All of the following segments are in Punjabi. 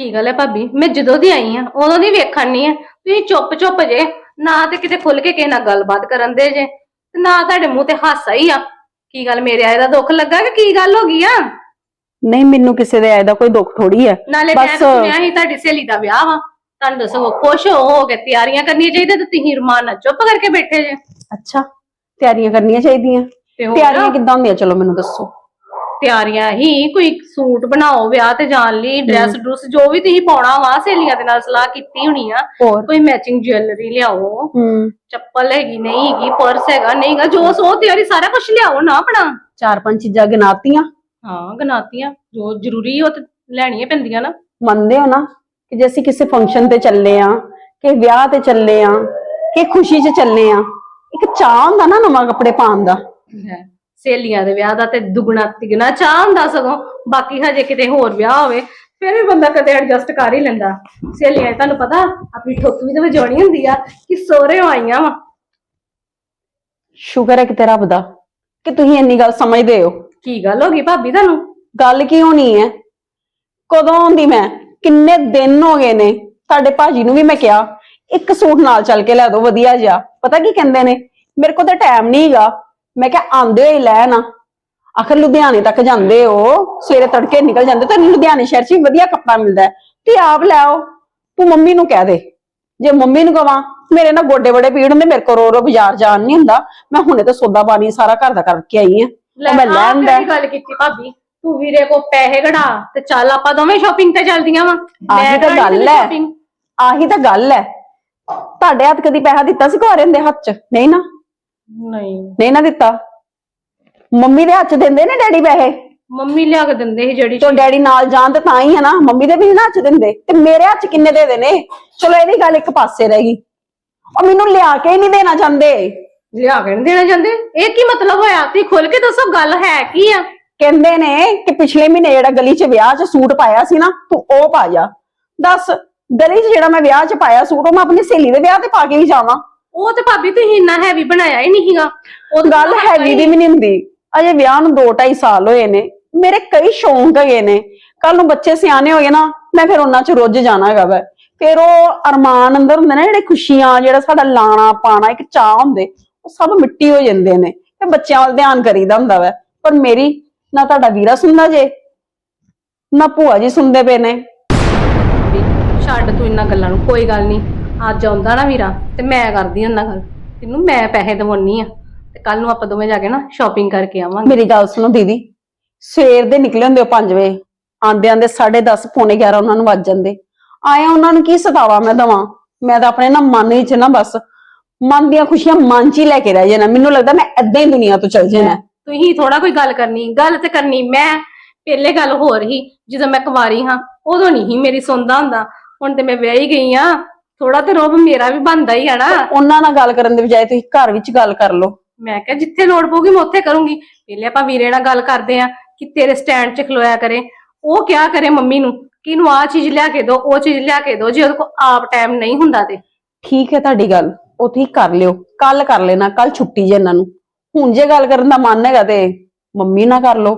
ਕੀ ਗੱਲ ਹੈ ਭਾਬੀ? ਮੈਂ ਜਦੋਂ ਦੀ ਆਈ ਆ ਉਦੋਂ ਦੀ ਵੇਖਣ ਨਹੀਂ ਆ। ਤੁਸੀਂ ਚੁੱਪ ਚੁੱਪ ਜੇ ਨਾ ਤੇ ਕਿਤੇ ਖੁੱਲ ਕੇ ਕਿਸੇ ਨਾਲ ਗੱਲਬਾਤ ਕਰਨ ਦੇ ਜੇ ਤੇ ਨਾ ਤੁਹਾਡੇ ਮੂੰਹ ਤੇ ਹਾਸਾ ਹੀ ਆ। ਕੀ ਗੱਲ ਮੇਰੇ ਆਏ ਦਾ ਦੁੱਖ ਲੱਗਾ ਕਿ ਕੀ ਗੱਲ ਹੋ ਗਈ ਆ? ਨਹੀਂ ਮੈਨੂੰ ਕਿਸੇ ਦੇ ਆਏ ਦਾ ਕੋਈ ਦੁੱਖ ਥੋੜੀ ਹੈ ਨਾਲੇ ਮੈਂ ਸੁਣਿਆ ਸੀ ਤੁਹਾਡੀ ਸਹੇਲੀ ਦਾ ਵਿਆਹ ਵਾ। ਤੁਹਾਨੂੰ ਦੱਸੋ ਖੁਸ਼ ਹੋ ਹੋ ਕੇ ਤਿਆਰੀਆਂ ਕਰਨੀਆਂ ਚਾਹੀਦੀਆਂ ਤੇ ਤੁਸੀਂ ਰਮਾਨ ਨਾਲ ਚੁੱਪ ਕਰਕੇ ਬੈਠੇ ਜੇ। ਅੱਛਾ ਤਿਆਰੀਆਂ ਕਰਨੀਆਂ ਚਾਹੀਦੀਆਂ। ਤਿਆਰੀਆਂ ਕਿੱਦਾਂ ਹੁੰਦੀਆਂ? ਚਲੋ ਮੈਨੂੰ ਦੱਸੋ। ਤਿਆਰੀਆਂ ਹੀ ਕੋਈ ਸੂਟ ਬਣਾਓ ਵਿਆਹ ਤੇ ਜਾਣ ਲਈ ਡਰੈਸ ਡਰੂਸ ਜੋ ਵੀ ਤੁਸੀਂ ਪਾਉਣਾ ਵਾ ਸਹੇਲੀਆਂ ਦੇ ਨਾਲ ਸਲਾਹ ਕੀਤੀ ਹੋਣੀ ਆ ਹੋਰ? ਕੋਈ ਮੈਚਿੰਗ ਜੁਐਲਰੀ ਲਿਆਓ। ਹੂੰ। ਚੱਪਲ ਹੈਗੀ ਨਹੀਂ ਹੈਗੀ ਪਰਸ ਹੈਗਾ ਨਹੀਂ ਹੈਗਾ ਜੋ ਸੋ ਤਿਆਰੀ ਸਾਰਾ ਕੁਝ ਲਿਆਓ ਨਾ ਆਪਣਾ। ਚਾਰ ਪੰਜ ਚੀਜ਼ਾਂ ਗਿਣਾਤੀਆਂ। ਹਾਂ ਗਨਾਤੀਆਂ ਜੋ ਜ਼ਰੂਰੀ ਉਹ ਤੇ ਲੈਣੀਆਂ ਪੈਂਦੀਆਂ ਨਾ। ਮੰਨਦੇ ਹੋ ਨਾ ਕਿ ਜੇ ਅਸੀਂ ਕਿਸੇ ਫੰਕਸ਼ਨ ਤੇ ਚੱਲੇ ਆ ਕਿ ਵਿਆਹ ਤੇ ਚੱਲੇ ਆ ਕਿ ਖੁਸ਼ੀ 'ਚ ਚੱਲੇ ਆ ਇੱਕ ਚਾਹ ਹੁੰਦਾ ਨਾ ਨਵਾਂ ਕੱਪੜੇ ਪਾਉਣ ਦਾ। ਸਹੇਲੀਆਂ ਦੇ ਵਿਆਹ ਦਾ ਤੇ ਦੁਗਣਾ ਤਿਗਣਾ ਚਾਹ ਹੁੰਦਾ ਸਗੋਂ ਬਾਕੀ ਹਜੇ ਕਿਤੇ ਹੋਰ ਵਿਆਹ ਹੋਵੇ ਫਿਰ ਵੀ ਬੰਦਾ ਕਦੇ ਐਡਜਸਟ ਕਰ ਹੀ ਲੈਂਦਾ। ਸਹੇਲੀਆਂ ਤੁਹਾਨੂੰ ਪਤਾ ਆਪਣੀ ਠੋਕ ਵੀ ਤੇ ਵਜਾਉਣੀ ਹੁੰਦੀ ਆ ਕਿ ਸੋਹਰੇ ਆਈਆਂ ਵਾ। ਸ਼ੁਕਰ ਹੈ ਕਿਤੇ ਰੱਬ ਦਾ ਕਿ ਤੁਸੀਂ ਇੰਨੀ ਗੱਲ ਸਮਝਦੇ ਹੋ। ਕੀ ਗੱਲ ਹੋ ਗਈ ਭਾਬੀ ਤੁਹਾਨੂੰ? ਗੱਲ ਕੀ ਹੋਣੀ ਹੈ? ਕਦੋਂ ਆਉਂਦੀ ਮੈਂ? ਕਿੰਨੇ ਦਿਨ ਹੋ ਗਏ ਨੇ? ਤੁਹਾਡੇ ਭਾਜੀ ਨੂੰ ਵੀ ਮੈਂ ਕਿਹਾ ਇੱਕ ਸੂਟ ਨਾਲ ਚੱਲ ਕੇ ਲੈ ਦਿਓ ਵਧੀਆ ਜਿਹਾ। ਪਤਾ ਕੀ ਕਹਿੰਦੇ ਨੇ? ਮੇਰੇ ਕੋਲ ਤਾਂ ਟਾਈਮ ਨਹੀਂ ਹੈਗਾ। ਮੈਂ ਕਿਹਾ ਆਂਦੇ ਹੋਏ ਲੈ ਨਾ। ਆਖਰ ਲੁਧਿਆਣੇ ਤੱਕ ਜਾਂਦੇ ਹੋ ਸਵੇਰੇ ਤੜਕੇ ਨਿਕਲ ਜਾਂਦੇ ਤਾਂ ਲੁਧਿਆਣੇ ਸ਼ਹਿਰ 'ਚ ਵੀ ਵਧੀਆ ਕੱਪੜਾ ਮਿਲਦਾ ਹੈ। ਤੇ ਆਪ ਲੈ ਆਓ ਤੂੰ ਮੰਮੀ ਨੂੰ ਕਹਿ ਦੇ। ਜੇ ਮੰਮੀ ਨੂੰ ਕਵਾਂ ਮੇਰੇ ਨਾਲ ਗੋਡੇ ਬੜੇ ਪੀੜ ਹੁੰਦੇ ਮੇਰੇ ਕੋਲ ਰੋ ਰੋ ਬਾਜ਼ਾਰ ਜਾਣ ਨਹੀਂ ਹੁੰਦਾ। ਮੈਂ ਹੁਣੇ ਤਾਂ ਸੌਦਾ ਪਾਣੀ ਸਾਰਾ ਘਰ ਦਾ ਕਰਕੇ ਆਈ ਆ ਲੈ ਮੈਂ ਲੈਣ ਦਾ ਗੱਲ ਕੀਤੀ ਭਾਬੀ? ਤੂੰ ਵੀਰੇ ਕੋ ਪੈਸੇ ਕਢਾ ਤੇ ਚੱਲ ਆਪਾਂ ਦੋਵੇਂ ਸ਼ਾਪਿੰਗ ਤੇ ਚੱਲਦੀਆਂ ਵਾ। ਆਹੀ ਤਾਂ ਗੱਲ ਹੈ। ਆਹੀ ਤਾਂ ਗੱਲ ਹੈ। ਤੁਹਾਡੇ ਹੱਥ ਕਦੀ ਪੈਸਾ ਦਿੱਤਾ ਸੀ ਘੋਰੇ ਦੇ ਹੱਥ 'ਚ? ਨਹੀਂ ਨਾ। ਨਹੀਂ। ਨਹੀਂ ਨਾ ਦਿੱਤਾ। ਮੰਮੀ ਦੇ ਹੱਥ 'ਚ ਦਿੰਦੇ ਨੇ ਡੈਡੀ ਪੈਸੇ? ਮੰਮੀ ਲਿਆ ਕੇ ਦਿੰਦੇ ਸੀ ਜਿਹੜੀ ਤੋਂ ਡੈਡੀ ਨਾਲ ਜਾਣ ਤੇ ਤਾਂ ਹੀ ਹੈ ਨਾ। ਮੰਮੀ ਦੇ ਵੀ ਨੀ ਨਾ ਹੱਥ 'ਚ ਦਿੰਦੇ। ਤੇ ਮੇਰੇ ਹੱਥ 'ਚ ਕਿੰਨੇ ਦੇ ਦੇਣੇ? ਚਲੋ ਇਹਦੀ ਗੱਲ ਇੱਕ ਪਾਸੇ ਰਹਿ ਗਈ। ਉਹ ਮੈਨੂੰ ਲਿਆ ਕੇ ਹੀ ਨਹੀਂ ਦੇਣਾ ਚਾਹੁੰਦੇ ਲਿਆ ਕੇ ਨੀ ਦੇਣਾ ਚਾਹੁੰਦੇ ਇਹ ਕੀ ਮਤਲਬ ਹੋਇਆ? ਤੁਸੀਂ ਖੁੱਲ ਕੇ ਦੱਸੋ ਗੱਲ ਹੈ ਕੀ ਆ? ਕਹਿੰਦੇ ਨੇ ਕਿ ਪਿਛਲੇ ਮਹੀਨੇ ਜਿਹੜਾ ਗਲੀ 'ਚ ਵਿਆਹ 'ਚ ਸੂਟ ਪਾਇਆ ਸੀ ਨਾ ਤੂੰ ਉਹ ਪਾ ਜਾ। ਦੱਸ ਗਲੀ 'ਚ ਜਿਹੜਾ ਮੈਂ ਵਿਆਹ 'ਚ ਪਾਇਆ ਸੂਟ ਉਹ ਮੈਂ ਆਪਣੀ ਸਹੇਲੀ ਦੇ ਵਿਆਹ ਤੇ ਪਾ ਕੇ ਹੀ ਜਾਵਾਂ। ਉਹ ਤੇ ਭਾਬੀ ਤੁਸੀਂ ਇੰਨਾ ਹੈਵੀ ਬਣਾਇਆ ਹੀ ਨਹੀਂ ਸੀਗਾ। ਉਹ ਗੱਲ ਹਲਕਾ ਹੈਗੀ ਹੀ- ਦੀ ਵੀ ਨਹੀਂ ਹੁੰਦੀ। ਅਜੇ ਵਿਆਹ ਨੂੰ 2.5 ਸਾਲ ਹੋਏ ਨੇ। ਮੇਰੇ ਕਈ ਸ਼ੌਂਕ ਹੈਗੇ ਨੇ। ਕੱਲ ਨੂੰ ਬੱਚੇ ਸਿਆਣੇ ਹੋਏ ਨਾ ਮੈਂ ਫਿਰ ਉਹਨਾਂ 'ਚ ਰੁੱਝ ਜਾਣਾ ਹੈਗਾ ਵਾ। ਫਿਰ ਉਹ ਅਰਮਾਨ ਅੰਦਰ ਹੁੰਦੇ ਨੇ ਜਿਹੜੇ ਖੁਸ਼ੀਆਂ ਜਿਹੜਾ ਸਾਡਾ ਲਾਣਾ ਪਾਣਾ ਇੱਕ ਚਾਹ ਹੁੰਦੇ ਉਹ ਸਭ ਮਿੱਟੀ ਹੋ ਜਾਂਦੇ ਨੇ। ਤੇ ਬੱਚਿਆਂ ਵੱਲ ਧਿਆਨ ਕਰੀਦਾ ਹੁੰਦਾ ਵਾ। ਪਰ ਮੇਰੀ ਨਾ ਤੁਹਾਡਾ ਵੀਰਾ ਸੁਣਦਾ ਜੇ ਨਾ ਭੂਆ ਜੀ ਸੁਣਦੇ ਪਏ ਨੇ। ਛੱਡ ਤੂੰ ਇੰਨਾ ਗੱਲਾਂ ਨੂੰ ਕੋਈ ਗੱਲ ਨਹੀਂ। ਅੱਜ ਆਉਂਦਾ ਨਾ ਵੀਰਾ ਤੇ ਮੈਂ ਕਰਦੀ ਉਹਨਾਂ ਗੱਲ ਤੈਨੂੰ ਮੈਂ ਪੈਸੇ ਦਵਾਉਣੀ ਆ ਤੇ ਕੱਲ ਨੂੰ ਆਪਾਂ ਦੋਵੇਂ ਜਾ ਕੇ ਨਾ ਸ਼ਾਪਿੰਗ ਕਰਕੇ ਆਵਾਂਗੇ। ਮੇਰੀ ਗੱਲ ਸੁਣੋ ਦੀਦੀ ਸਵੇਰ ਦੇ ਨਿਕਲੇ ਹੁੰਦੇ 5 ਵਜੇ ਆਂਦੇ ਆਂਦੇ 10:30 ਪੌਣੇ 11 ਉਹਨਾਂ ਨੂੰ ਵੱਜ ਜਾਂਦੇ। ਆਇਆ ਉਹਨਾਂ ਨੂੰ ਕੀ ਸਤਾਵਾ ਮੈਂ ਦਵਾਂ? ਮੈਂ ਤਾਂ ਆਪਣੇ ਨਾ ਮਨ ਵਿੱਚ ਨਾ ਬਸ ਮਨ ਦੀਆਂ ਖੁਸ਼ੀਆਂ ਮਨ 'ਚ ਹੀ ਲੈ ਕੇ ਰਹਿ ਜਾਣਾ। ਮੈਨੂੰ ਲੱਗਦਾ ਮੈਂ ਏਦਾਂ ਹੀ ਦੁਨੀਆ ਤੋਂ ਚਲ ਜਾਣਾ। ਤੁਸੀਂ ਥੋੜਾ ਕੋਈ ਗੱਲ ਕਰਨੀ ਗੱਲ ਤੇ ਕਰਨੀ। ਮੈਂ ਪਹਿਲੇ ਗੱਲ ਹੋਰ ਹੀ ਜਦੋਂ ਮੈਂ ਕੁਵਾਰੀ ਹਾਂ ਉਦੋਂ ਨਹੀਂ ਹੀ ਮੇਰੀ ਸੁਣਦਾ ਹੁੰਦਾ। ਹੁਣ ਤੇ ਮੈਂ ਵਿਆਹੀ ਗਈ ਆ ਥੋੜਾ ਤੇ ਰੋਬ ਮੇਰਾ ਵੀ ਬਣਦਾ ਹੀ ਆ ਨਾ। ਉਹਨਾਂ ਨਾਲ ਗੱਲ ਕਰਨ ਦੇ ਬਜਾਏ ਤੁਸੀਂ ਘਰ ਵਿੱਚ ਗੱਲ ਕਰ ਲਓ। ਮੈਂ ਕਿਹਾ ਜਿੱਥੇ ਲੋੜ ਪਊਗੀ ਮੈਂ ਉੱਥੇ ਕਰੂੰਗੀ। ਪਹਿਲੇ ਆਪਾਂ ਵੀਰੇ ਨਾਲ ਗੱਲ ਕਰਦੇ ਆ ਕਿ ਤੇਰੇ ਸਟੈਂਡ 'ਚ ਖਲੋਇਆ ਕਰੇ। ਉਹ ਕਿਆ ਕਰੇ ਮੰਮੀ ਨੂੰ? ਕਿ ਇਹਨੂੰ ਆਹ ਚੀਜ਼ ਲਿਆ ਕੇ ਦਿਓ ਉਹ ਚੀਜ਼ ਲਿਆ ਕੇ ਦਿਓ ਜੇ ਉਹਦੇ ਕੋਲ ਆਪ ਟਾਈਮ ਨਹੀਂ ਹੁੰਦਾ ਤੇ। ਠੀਕ ਹੈ ਤੁਹਾਡੀ ਗੱਲ ਉਹ ਤੁਸੀਂ ਕਰ ਲਿਓ। ਕੱਲ ਕਰ ਲੈਣਾ ਕੱਲ ਛੁੱਟੀ ਜੇ ਇਹਨਾਂ ਨੂੰ। ਹੁਣ ਜੇ ਗੱਲ ਕਰਨ ਦਾ ਮਨ ਹੈਗਾ ਤੇ ਮੰਮੀ ਨਾਲ ਕਰ ਲਓ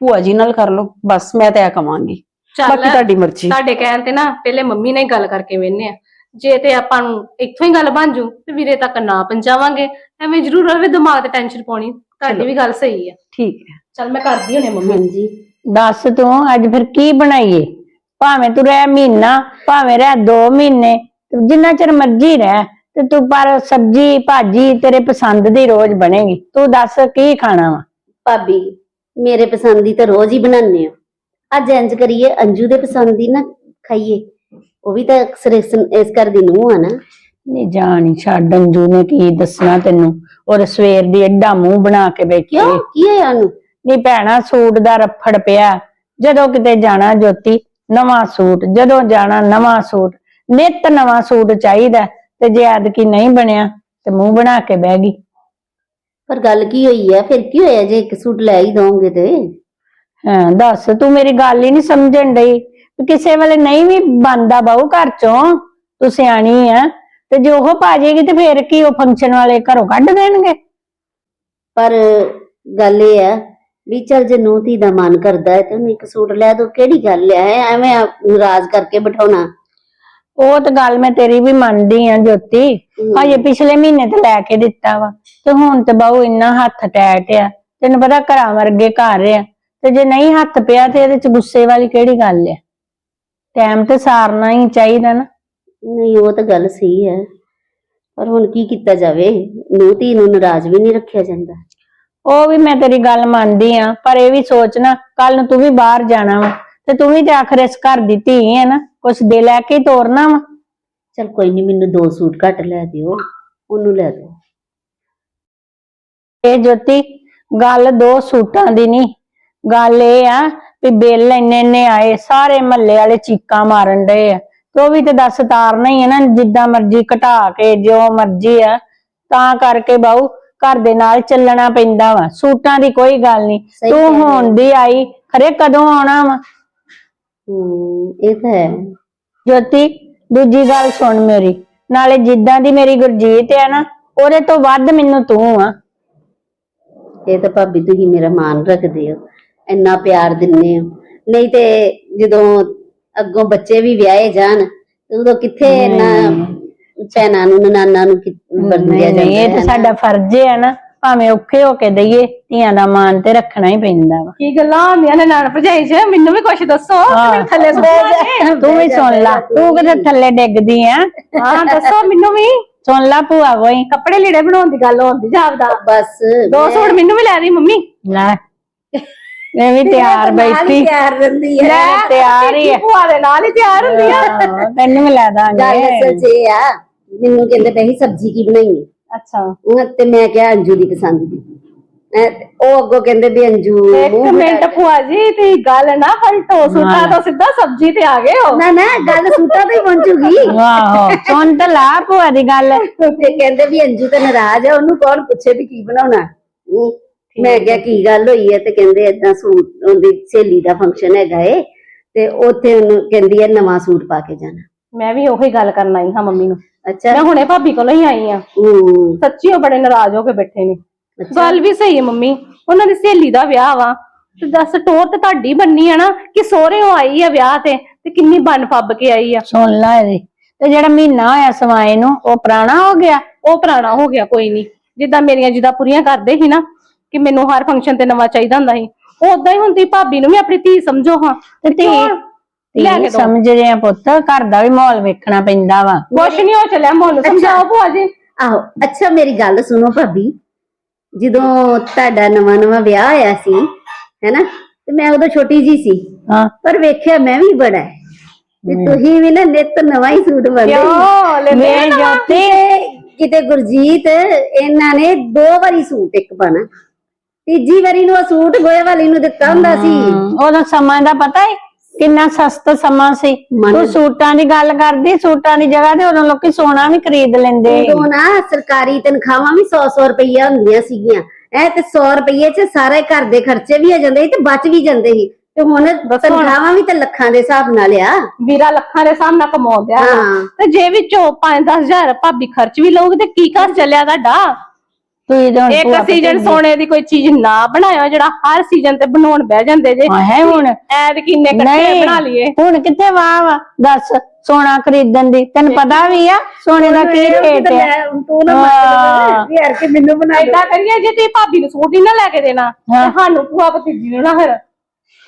ਭੂਆ ਜੀ ਨਾਲ ਕਰ ਲਓ। ਬਸ ਮੈਂ ਤਾਂ ਇਹ ਕਵਾਂਗੀ। ਚੱਲ ਬਾਕੀ ਤੁਹਾਡੀ ਮਰਜ਼ੀ। ਤੁਹਾਡੇ ਕਹਿਣ ਤੇ ਨਾ ਪਹਿਲੇ ਮੰਮੀ ਨਾਲ ਹੀ ਗੱਲ ਕਰਕੇ ਵੇਨੇ ਆ ਜੇ ਤੇ ਆਪਾਂ ਨੂੰ ਇੱਥੋਂ ਹੀ ਗੱਲ ਬਣ ਜੂ ਤੇ ਵੀਰੇ ਤੱਕ ਨਾ ਪਹੁੰਚਾਵਾਂਗੇ ਐਵੇਂ ਜ਼ਰੂਰ ਰਵੇ ਦਿਮਾਗ ਤੇ ਟੈਨਸ਼ਨ ਪਾਉਣੀ ਤੁਹਾਡੀ। ਵੀ ਗੱਲ ਸਹੀ ਆ। ਠੀਕ ਹੈ। ਚੱਲ ਮੈਂ ਕਰਦੀ ਹੁਣੇ ਮੰਮੀ। ਹਾਂਜੀ। ਦੱਸ ਤੂੰ ਅੱਜ ਫਿਰ ਕੀ ਬਣਾਈਏ? ਭਾਵੇਂ ਤੂੰ ਰਹਿ ਮਹੀਨਾ ਭਾਵੇਂ ਰਹਿ 2 ਮਹੀਨੇ ਤੂੰ ਜਿੰਨਾ ਚਿਰ ਮਰਜ਼ੀ ਰਹਿ ਤੇ ਤੂੰ ਪਰ ਸਬਜੀ ਭਾਜੀ ਤੇਰੇ ਪਸੰਦ ਦੀ ਰੋਜ਼ ਬਣੇਗੀ। ਤੂੰ ਦੱਸ ਕੀ ਖਾਣਾ ਵਾ? ਭਾਬੀ ਮੇਰੇ ਪਸੰਦ ਦੀ ਤਾਂ ਰੋਜ਼ ਹੀ ਬਣਾਉਂਦੇ ਆ ਅੱਜ ਇੰਜ ਕਰੀਏ ਅੰਜੂ ਦੇ ਪਸੰਦ ਦੀ ਨਾ ਖਾਈਏ। ਉਹ ਵੀ ਤਾਂ ਅਕਸਰ ਇਸ ਇਸ ਘਰ ਦੀ ਨੂੰਹ ਆ ਨਾ। ਨਹੀਂ ਜਾਣੀ ਛੱਡ ਅੰਜੂ ਨੇ ਕੀ ਦੱਸਣਾ ਤੈਨੂੰ। ਔਰ ਸਵੇਰ ਦੀ ਐਡਾ ਮੂੰਹ ਬਣਾ ਕੇ ਬੈਠੀ ਕਿਉਂ? ਕੀ ਹੋਇਆ ਉਹਨੂੰ? ਨੀ ਭੈਣਾ ਸੂਟ ਦਾ ਰੱਫੜ ਪਿਆ। ਜਦੋਂ ਕਿਤੇ ਜਾਣਾ ਜੋਤੀ ਨਵਾਂ ਸੂਟ। ਜਦੋਂ ਜਾਣਾ ਨਵਾਂ ਸੂਟ। ਨਿੱਤ ਨਵਾਂ ਸੂਟ ਚਾਹੀਦਾ ਤੇ ਜੇ ਐਤਕੀ ਨਹੀਂ ਬਣਿਆ ਤੇ ਮੂੰਹ ਬਣਾ ਕੇ ਬਹਿ ਗਈ। ਪਰ ਗੱਲ ਕੀ ਹੋਈ ਹੈ? ਫਿਰ ਕੀ ਹੋਇਆ ਜੇ ਇੱਕ ਸੂਟ ਲੈ ਹੀ ਦੋਗੇ ਤੇ? ਹਾਂ ਦੱਸ ਤੂੰ ਮੇਰੀ ਗੱਲ ਹੀ ਨਹੀਂ ਸਮਝਣ ਡਈ। ਕਿਸੇ ਵੇਲੇ ਨਹੀਂ ਵੀ ਬੰਦਾ ਬਹੁ ਘਰ ਚੋਂ ਤੂੰ ਸਿਆਣੀ ਆ ਤੇ ਜੇ ਉਹ ਪਾ ਜਾਏਗੀ ਤੇ ਫੇਰ ਕੀ ਉਹ ਫੰਕਸ਼ਨ ਵਾਲੇ ਘਰੋਂ ਕੱਢ ਦੇਣਗੇ? ਪਰ ਗੱਲ ਇਹ ਹੈ ਵੀ ਚੱਲ ਜੇ ਨੂੰਹ ਧੀ ਦਾ ਮਨ ਕਰਦਾ ਹੈ ਤੇ ਉਹਨੂੰ ਇੱਕ ਸੂਟ ਲੈ ਦੋ ਕਿਹੜੀ ਗੱਲ ਹੈ ਐਵੇਂ ਆ ਨਾਰਾਜ਼ ਕਰਕੇ ਬਿਠਾਉਣਾ। ਉਹ ਤਾਂ ਗੱਲ ਮੈਂ ਤੇਰੀ ਵੀ ਮੰਨਦੀ ਆ ਜੋਤੀ। ਹਜੇ ਪਿਛਲੇ ਮਹੀਨੇ ਤੇ ਲੈ ਕੇ ਦਿੱਤਾ ਵਾ। ਤੇ ਹੁਣ ਤੇ ਬਾਹੂ ਇੰਨਾ ਹੱਥ ਟੈਟ ਆ। ਤੈਨੂੰ ਪਤਾ ਘਰਾਂ ਵਰਗੇ ਘਰ ਆ। ਤੇ ਜੇ ਨਹੀਂ ਹੱਥ ਪਿਆ ਤੇ ਇਹਦੇ ਚ ਗੁੱਸੇ ਵਾਲੀ ਕਿਹੜੀ ਗੱਲ ਆ ਟਾਈਮ ਤੇ ਸਾਰਨਾ ਹੀ ਚਾਹੀਦਾ ਨਾ। ਨਹੀਂ ਉਹ ਤਾਂ ਗੱਲ ਸਹੀ ਹੈ। ਪਰ ਹੁਣ ਕੀ ਕੀਤਾ ਜਾਵੇ? ਨੂੰਹ ਧੀ ਨੂੰ ਨਾਰਾਜ਼ ਵੀ ਨਹੀਂ ਰੱਖਿਆ ਜਾਂਦਾ। ਉਹ ਵੀ ਮੈਂ ਤੇਰੀ ਗੱਲ ਮੰਨਦੀ ਆ ਪਰ ਇਹ ਵੀ ਸੋਚਣਾ ਕੱਲ ਨੂੰ ਤੂੰ ਵੀ ਬਾਹਰ ਜਾਣਾ ਵਾ ਤੇ ਤੂੰ ਵੀ ਤੇ ਆਖਰ ਇਸ ਘਰ ਦੀ ਧੀ ਹੈ ਨਾ ਕੁਛ ਦੇ ਲੈ ਕੇ ਹੀ ਤੋਰਨਾ ਵਾ। ਚਲ ਕੋਈ ਨਹੀਂ ਮੈਨੂੰ ਦੋ ਸੂਟ ਘੱਟ ਲੈ ਦਿਓ ਉਹਨੂੰ ਲੈ ਦਿਓ। ਇਹ ਜੋਤੀ ਗੱਲ ਦੋ ਸੂਟਾਂ ਦੀ ਨਹੀਂ ਗੱਲ ਇਹ ਆ ਵੀ ਬਿੱਲ ਇੰਨੇ ਇੰਨੇ ਆਏ ਸਾਰੇ ਮਹੱਲੇ ਵਾਲੇ ਚੀਕਾਂ ਮਾਰਨ ਡਏ ਆ। ਤੇ ਉਹ ਵੀ ਤੇ ਦੱਸ ਤਾਰਨਾ ਹੀ ਹੈ ਨਾ ਜਿੱਦਾਂ ਮਰਜ਼ੀ ਘਟਾ ਕੇ ਜੋ ਮਰਜ਼ੀ ਆ ਤਾਂ ਕਰਕੇ ਬਾਊ ਘਰ ਦੇ ਨਾਲ ਚੱਲਣਾ ਪੈਂਦਾ ਵਾ। ਸੂਟਾਂ ਦੀ ਕੋਈ ਗੱਲ ਨਹੀਂ। ਸਹੀ ਤੂੰ ਕਹਿ ਰਹੀ ਹੁਣ ਦੀ ਆਈ ਖਰੇ ਕਦੋਂ ਆਉਣਾ ਵਾ? ਹੂੰ ਇਹ ਤਾਂ ਹੈ। ਜੋਤੀ ਦੂਜੀ ਗੱਲ ਸੁਣ ਮੇਰੀ। ਨਾਲੇ ਜਿੱਦਾਂ ਦੀ ਮੇਰੀ ਗੁਰਜੀਤ ਆ ਨਾ ਉਹਦੇ ਤੋਂ ਵੱਧ ਮੈਨੂੰ ਤੂੰ ਆ। ਇਹ ਤਾਂ ਭਾਬੀ ਤੁਸੀਂ ਮੇਰਾ ਮਾਨ ਰੱਖਦੇ ਹੋ। ਇੰਨਾ ਪਿਆਰ ਦਿੰਦੇ ਹੋ। ਨਹੀਂ ਤੇ ਜਦੋਂ ਅੱਗੋਂ ਬੱਚੇ ਵੀ ਵਿਆਹੇ ਜਾਣ ਤੇ ਉਦੋਂ ਕਿੱਥੇ ਇੰਨਾ ਭੈਣਾਂ ਨੂੰ ਨਨਾਨਾ ਨੂੰ ਵਰਤਿਆ ਨਹੀਂ ਨਹੀਂ ਇਹ ਜਾਂਦਾ ਤਾਂ ਸਾਡਾ ਫਰਜ਼ ਹੈ ਨਾ। ਭਾਵੇਂ ਔਖੇ ਹੋ ਕੇ ਦਈਏ ਧੀਆਂ ਦਾ ਮਾਨ ਤੇ ਰੱਖਣਾ ਹੀ ਪੈਂਦਾ ਵਾ। ਕੀ ਗੱਲਾਂ ਹੁੰਦੀਆਂ ਨੇ ਨਾਲ ਭਰਜਾਈ ਚ? ਮੈਨੂੰ ਵੀ ਕੁਝ ਦੱਸੋ। ਥੱਲੇ ਸੁਣ ਤੂੰ ਵੀ ਸੁਣ ਲਾ। ਤੂੰ ਕਿਤੇ ਥੱਲੇ ਡਿੱਗਦੀ ਆ ਹਾਂ ਦੱਸੋ ਮੈਨੂੰ ਵੀ। ਸੁਣ ਲਾ ਭੂਆ ਕੋਈ ਕੱਪੜੇ ਲੀੜੇ ਬਣਾਉਣ ਦੀ ਗੱਲ ਹੁੰਦੀ ਜਾਪਦਾ। ਬਸ ਦੋ ਸੂਟ ਮੈਨੂੰ ਵੀ ਲੈ ਦੀ ਮੰਮੀ। ਲੈ। ਮੈਂ ਵੀ ਤਿਆਰ ਬੈਠੀ। ਤਿਆਰ ਰਹਿੰਦੀ ਹੈ ਲੈ ਤਿਆਰ ਹੀ ਆ। ਭੂਆ ਦੇ ਨਾਲ ਹੀ ਤਿਆਰ ਹੁੰਦੀ ਆ। ਹਾਂ, ਤੈਨੂੰ ਵੀ ਲੈ ਗੱਲ ਦਾਂਗੇ। ਅਸਲ 'ਚ ਇਹ ਆ ਮੈਨੂੰ ਕਹਿੰਦੇ ਪਏ ਸੀ ਸਬਜ਼ੀ ਕੀ ਬਣਾਈ ਹੈ ਅੱਛਾ। ਉਹ ਤੇ ਮੈਂ ਕਿਹਾ ਅੰਜੂ ਦੀ ਪਸੰਦ ਦੀ। ਹੈਂ ਉਹ ਅੱਗੋਂ ਕਹਿੰਦੇ ਵੀ ਅੰਜੂ ਇੱਕ ਮਿੰਟ ਭੂਆ ਜੀ ਤੇ ਗੱਲ ਨਾ ਪਲਟੋ ਸੁੱਟਾ ਤੋਂ ਸਿੱਧਾ ਸਬਜ਼ੀ ਤੇ ਆ ਗਏ ਹੋ। ਨਾ ਨਾ ਗੱਲ ਸੂਟਾਂ ਤੇ ਹੀ ਪਹੁੰਚੂਗੀ। ਆਹੋ ਸੁਣ ਤੇ ਲਾ ਭੂਆ ਦੀ ਗੱਲ। ਤੇ ਕਹਿੰਦੇ ਵੀ ਅੰਜੂ ਤੇ ਨਾਰਾਜ਼ ਹੈ ਉਹਨੂੰ ਕੌਣ ਪੁੱਛੇ ਵੀ ਕੀ ਬਣਾਉਣਾ? ਮੈਂ ਕਿਹਾ ਕੀ ਗੱਲ ਹੋਈ ਹੈ? ਤੇ ਕਹਿੰਦੇ ਏਦਾਂ ਸੂਟ ਉਹਦੀ ਸਹੇਲੀ ਦਾ ਫੰਕਸ਼ਨ ਹੈਗਾ ਏ ਤੇ ਉੱਥੇ ਉਹਨੂੰ ਕਹਿੰਦੀ ਹੈ ਨਵਾਂ ਸੂਟ ਪਾ ਕੇ ਜਾਣਾ। ਮੈਂ ਵੀ ਉਹੀ ਗੱਲ ਕਰਨ ਆਈ ਹਾਂ ਮੰਮੀ ਨੂੰ। ਅੱਛਾ। ਮੈਂ ਹੁਣੇ ਭਾਬੀ ਕੋਲੋਂ ਹੀ ਆਈ ਆ ਹਮ, ਸੱਚੀ ਉਹ ਬੜੇ ਨਾਰਾਜ਼ ਹੋ ਕੇ ਬੈਠੇ ਨੇ। ਗੱਲ ਵੀ ਸਹੀ ਹੈ ਮੰਮੀ। ਉਹਨਾਂ ਦੀ ਸਹੇਲੀ ਦਾ ਵਿਆਹ ਵਾ। ਤੇ ਦੱਸ ਟੋਰ ਤੇ ਤੁਹਾਡੀ ਬੰਨੀ ਆ ਨਾ ਕਿ ਸੋਹਰਿਓ ਆਈ ਆ ਵਿਆਹ ਤੇ ਤੇ ਕਿੰਨੀ ਬਨ ਫੱਬ ਕੇ ਆਈ ਆ। ਸੁਣ ਲਾ ਇਹਦੀ। ਤੇ ਜਿਹੜਾ ਮਹੀਨਾ ਹੋਇਆ ਸਵਾਏ ਨੂੰ ਉਹ ਪੁਰਾਣਾ ਹੋ ਗਿਆ? ਉਹ ਪੁਰਾਣਾ ਹੋ ਗਿਆ ਕੋਈ ਨਹੀਂ। ਜਿੱਦਾਂ ਮੇਰੀਆਂ ਜਿੱਦਾਂ ਪੂਰੀਆਂ ਕਰਦੇ ਸੀ ਨਾ ਕਿ ਮੈਨੂੰ ਹਰ ਫੰਕਸ਼ਨ ਤੇ ਨਵਾਂ ਚਾਹੀਦਾ ਹੁੰਦਾ ਸੀ। ਉਦਾਂ ਹੀ ਹੁੰਦੀ ਭਾਬੀ ਨੂੰ ਵੀ ਆਪਣੀ ਧੀ ਸਮਝੋ ਹਾਂ। ਤੇ ਧੀ ਲੈ ਕੇ ਦੋ। ਸਮਝ ਰਹੇ ਆ ਪੁੱਤ ਘਰ ਦਾ ਵੀ ਮਾਹੌਲ ਵੇਖਣਾ ਪੈਂਦਾ ਵਾ। ਕੁਛ ਨਹੀਂ ਹੋ ਚੱਲਿਆ ਮੋਨੂੰ ਸਮਝਾਓ ਭੂਆ ਜੀ। ਆਹੋ ਅੱਛਾ ਮੇਰੀ ਗੱਲ ਸੁਣੋ ਭਾਬੀ। ਜਦੋਂ ਤੁਹਾਡਾ ਨਵਾਂ ਨਵਾਂ ਵਿਆਹ ਹੋਇਆ ਸੀ ਹੈਨਾ ਤੇ ਮੈਂ ਉਦੋਂ ਛੋਟੀ ਜੀ ਸੀ। ਹਾਂ। ਪਰ ਵੇਖਿਆ ਮੈਂ ਵੀ ਬੜਾ ਹੈ। ਤੇ ਤੁਸੀਂ ਵੀ ਨਾ ਨਿੱਤ ਨਵਾਂ ਹੀ ਸੂਟ ਬੰਦੇ ਕਿਉਂ? ਲੈ ਵੇ ਜੋਤੀ ਕਿਤੇ ਗੁਰਜੀਤ ਇਹਨਾਂ ਨੇ ਦੋ ਵਾਰੀ ਸੂਟ ਇੱਕ ਪਾਣਾ ਤੀਜੀ ਵਾਰੀ ਨੂੰ ਉਹ ਸੂਟ ਗੋਏ ਵਾਲੀ ਨੂੰ ਦਿੱਤਾ ਹੁੰਦਾ ਸੀ। ਉਹਦਾ ਸਮਾਂ ਦਾ ਪਤਾ ਹੈ ਕਿੰਨਾ ਸਸਤਾ ਸਮਾਂ ਸੀ। ਮੰਨ- ਤੂੰ ਸੂਟਾਂ ਦੀ ਗੱਲ ਕਰਦੀ ਸੂਟਾਂ ਦੀ ਜਗ੍ਹਾ ਤੇ ਉਦੋਂ ਲੋਕੀ ਸੋਨਾ ਵੀ ਖਰੀਦ ਲੈਂਦੇ। ਉਦੋਂ ਨਾ ਸਰਕਾਰੀ ਤਨਖਾਹਾਂ ਵੀ 100-100 ਰੁਪਈਆ ਹੁੰਦੀਆਂ ਸੀਗੀਆਂ। ਐ ਤੇ 100 ਰੁਪਈਏ 'ਚ ਸਾਰੇ ਘਰ ਦੇ ਖਰਚੇ ਵੀ ਹੋ ਜਾਂਦੇ ਸੀ ਤੇ ਬਚ ਵੀ ਜਾਂਦੇ ਸੀ। ਤੇ ਹੁਣ ਤਨਖਾਹਾਂ ਵੀ ਤੇ ਲੱਖਾਂ ਦੇ ਹਿਸਾਬ ਨਾਲ ਆ। ਵੀਰਾ ਲੱਖਾਂ ਦੇ ਸਾਹਮਣੇ ਕਮਾਉਂਦਿਆ ਹਾਂ। ਤੇ ਜੇ ਵਿੱਚੋਂ 5-10000 ਭਾਬੀ ਖਰਚ ਵੀ ਲਊਗੀ ਤੇ ਕੀ ਘਰ ਚੱਲਿਆ ਤੁਹਾਡਾ? ਤੂੰ ਇਹਦੇ ਹੁਣ ਇੱਕ ਭੂਆ ਸੀਜ਼ਨ ਸੋਨੇ ਦੀ ਕੋਈ ਚੀਜ਼ ਨਾ ਬਣਾਇਓ ਜਿਹੜਾ ਹਰ ਸੀਜ਼ਨ ਤੇ ਬਣਾਉਣ ਬਹਿ ਜਾਂਦੇ ਜੇ। ਹਾਂ, ਹੈ ਹੁਣ। ਐਦ ਕਿੰਨੇ ਇਕੱਠੇ ਬਣਾ ਲਈਏ। ਹੁਣ ਕਿੱਥੇ ਵਾਹ ਵਾ ਦੱਸ ਸੋਨਾ ਖਰੀਦਣ ਦੀ। ਤੈਨੂੰ ਪਤਾ ਵੀ ਆ ਸੋਨੇ ਦਾ ਕੀ ਰੇਟ ਆ। ਤੂੰ ਨਾ ਹਾਂ। ਯਾਰ ਕਿ ਮੈਨੂੰ ਬਣਾ ਏਦਾਂ ਕਰੀਏ ਜੇ ਤੁਸੀਂ ਭਾਬੀ ਨੂੰ ਸੂਟ ਹੀ ਨਾ ਲੈ ਕੇ ਦੇਣਾ ਤੇ ਹਾਂ। ਸਾਨੂੰ ਭੂਆ ਭਤੀਜੀ ਨੂੰ ਨਾ ਫਿਰ